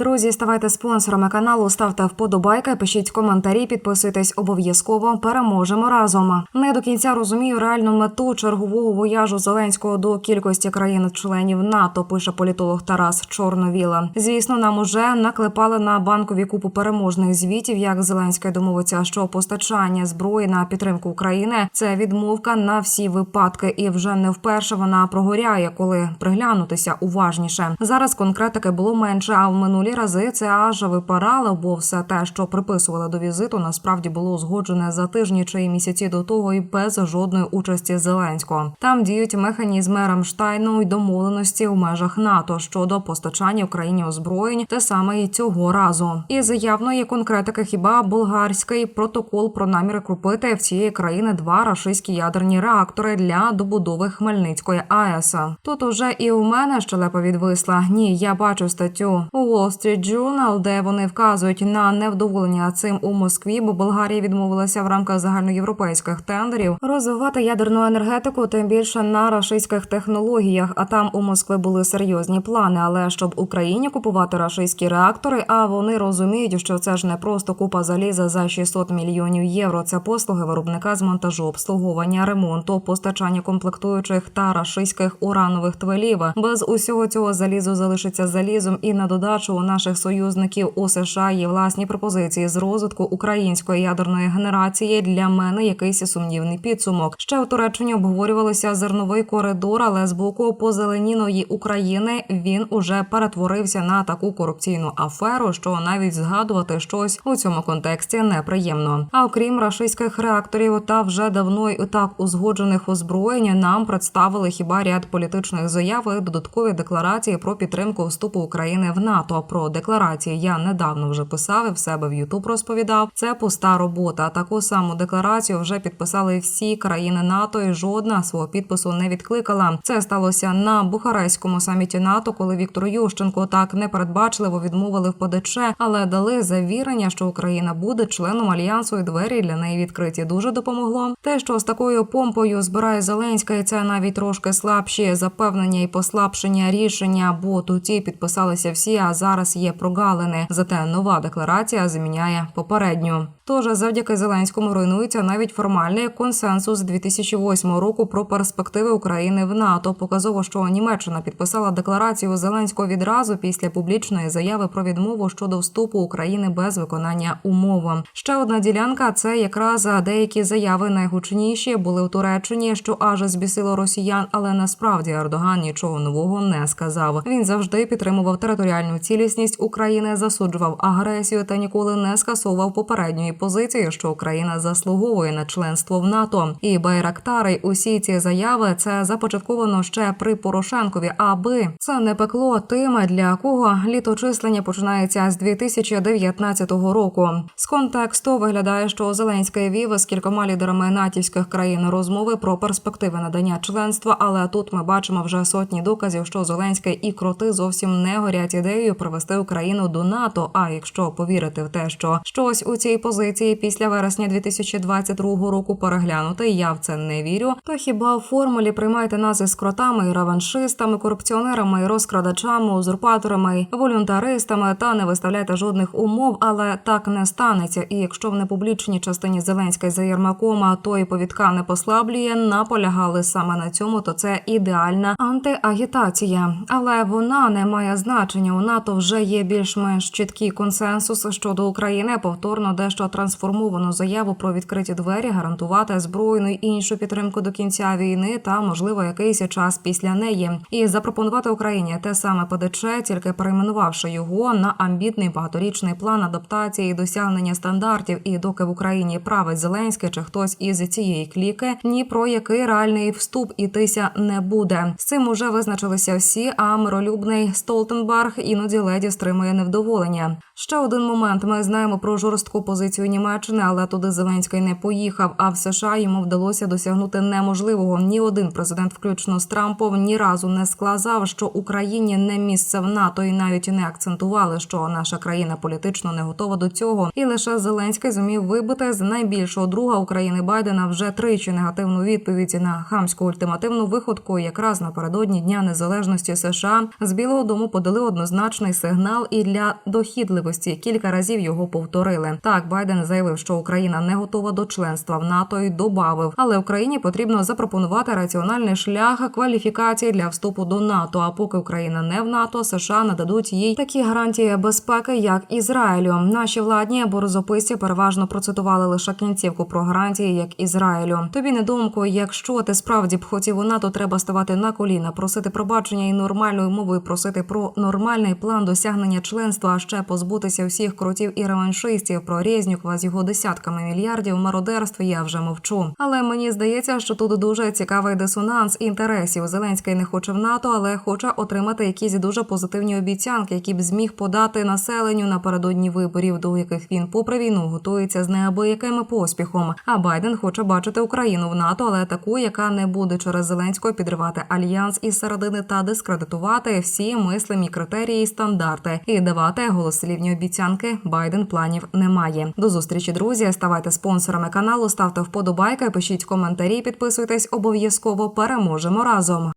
Друзі, ставайте спонсорами каналу, ставте вподобайки, пишіть коментарі, підписуйтесь обов'язково. Переможемо разом. Не до кінця розумію реальну мету чергового вояжу Зеленського до кількості країн-членів НАТО. Пише політолог Тарас Чорновіла. Звісно, нам уже наклепали на банкові купу переможних звітів, як Зеленський домовиться, що постачання зброї на підтримку України це відмовка на всі випадки, і вже не вперше вона прогоряє, коли приглянутися уважніше. Зараз конкретики було менше, а в минулі рази це аж випарало, бо все те, що приписували до візиту, насправді було узгоджене за тижні чи місяці до того, і без жодної участі Зеленського. Там діють механізми Рамштайну й домовленості у межах НАТО щодо постачання Україні озброєнь, те саме і цього разу. І заявно є конкретики, хіба болгарський протокол про наміри купити в цієї країни два рашистські ядерні реактори для добудови Хмельницької АЕС. Тут уже і у мене щелепа відвисла. Ні, я бачу статтю у Wall Street Journal, де вони вказують на невдоволення цим у Москві, бо Болгарія відмовилася в рамках загальноєвропейських тендерів розвивати ядерну енергетику, тим більше на рашистських технологіях. А там у Москви були серйозні плани. Але щоб Україні купувати рашистські реактори, а вони розуміють, що це ж не просто купа заліза за 600 мільйонів євро. Це послуги виробника з монтажу, обслуговування, ремонту, постачання комплектуючих та рашистських уранових твелів. Без усього цього залізо залишиться залізом, і на додачу у наших союзників у США є власні пропозиції з розвитку української ядерної генерації. Для мене якийсь сумнівний підсумок. Ще у Туреччині обговорювалося зерновий коридор, але з боку позеленіної України він уже перетворився на таку корупційну аферу, що навіть згадувати щось у цьому контексті неприємно. А окрім рашистських реакторів та вже давно і так узгоджених озброєнь, нам представили хіба ряд політичних заяв і додаткові декларації про підтримку вступу України в НАТО. Про декларації я недавно вже писав і в себе в Ютуб розповідав. Це пуста робота. Таку саму декларацію вже підписали всі країни НАТО, і жодна свого підпису не відкликала. Це сталося на Бухарестському саміті НАТО, коли Віктор Ющенко так непередбачливо відмовили в ПДЧ, але дали завірення, що Україна буде членом альянсу і двері для неї відкриті. Дуже допомогло. Те, що з такою помпою збирає Зеленська, і це навіть трошки слабші запевнення і послабшення рішення, бо тоді підписалися всі, а зараз є прогалини. Зате нова декларація заміняє попередню. Тож завдяки Зеленському руйнується навіть формальний консенсус 2008 року про перспективи України в НАТО. Показово, що Німеччина підписала декларацію Зеленського відразу після публічної заяви про відмову щодо вступу України без виконання умов. Ще одна ділянка це якраз деякі заяви найгучніші були у Туреччині, що аж збісило росіян, але насправді Ердоган нічого нового не сказав. Він завжди підтримував територіальну цілісність України, засуджував агресію та ніколи не скасовував попередньої позиції, що Україна заслуговує на членство в НАТО. І Байрактари, усі ці заяви це започатковано ще при Порошенкові, аби це не пекло тим, для кого літочислення починається з 2019 року. З контексту виглядає, що Зеленський вів з кількома лідерами натівських країн розмови про перспективи надання членства. Але тут ми бачимо вже сотні доказів, що Зеленський і кроти зовсім не горять ідеєю привести Україну до НАТО. А якщо повірити в те, що щось у цій позиції після вересня 2022 року переглянути, я в це не вірю. То хіба в формулі приймайте нас із кротами, і реваншистами, корупціонерами, розкрадачами, узурпаторами, волюнтаристами та не виставляйте жодних умов, але так не станеться. І якщо в непублічній частині Зеленська за Єрмаком, а то і повідка не послаблює, наполягали саме на цьому, то це ідеальна антиагітація. Але вона не має значення. У НАТО вже є більш-менш чіткий консенсус щодо України. Повторно дещо трансформовану заяву про відкриті двері, гарантувати збройну й іншу підтримку до кінця війни та можливо якийсь час після неї, і запропонувати Україні те саме ПДЧ, тільки перейменувавши його на амбітний багаторічний план адаптації і досягнення стандартів. І доки в Україні править Зеленський чи хтось із цієї кліки, ні про який реальний вступ ітися не буде. З цим уже визначилися всі. А миролюбний Столтенберг іноді леді стримує невдоволення. Ще один момент. Ми знаємо про жорстку позицію Німеччини, але туди Зеленський не поїхав. А в США йому вдалося досягнути неможливого. Ні один президент, включно з Трампом, ні разу не сказав, що Україні не місце в НАТО, і навіть не акцентували, що наша країна політично не готова до цього. І лише Зеленський зумів вибити з найбільшого друга України Байдена вже тричі негативну відповідь на хамську ультимативну виходку. Якраз напередодні дня незалежності США з Білого Дому подали однозначний сигнал сигнал і для дохідливості. Кілька разів його повторили. Так, Байден заявив, що Україна не готова до членства в НАТО і добавив, але Україні потрібно запропонувати раціональний шлях кваліфікації для вступу до НАТО. А поки Україна не в НАТО, США нададуть їй такі гарантії безпеки, як Ізраїлю. Наші владні борозописці переважно процитували лише кінцівку про гарантії, як Ізраїлю. Тобі не думку, якщо ти справді б хотів у НАТО, треба ставати на коліна, просити пробачення і нормальною мовою просити про нормальний план досягнення членства, а ще позбутися всіх крутів і реваншистів. Про Резнюкова з його десятками мільярдів мародерств я вже мовчу. Але мені здається, що тут дуже цікавий дисонанс інтересів. Зеленський не хоче в НАТО, але хоче отримати якісь дуже позитивні обіцянки, які б зміг подати населенню напередодні виборів, до яких він, попри війну, готується з неабияким поспіхом. А Байден хоче бачити Україну в НАТО, але таку, яка не буде через Зеленського підривати альянс із середини та дискредитувати всі мислимі критерії і стандарти і давати голослівні обіцянки. Байден планів немає. До зустрічі, друзі. Ставайте спонсорами каналу, ставте вподобайки, пишіть коментарі, підписуйтесь обов'язково. Переможемо разом.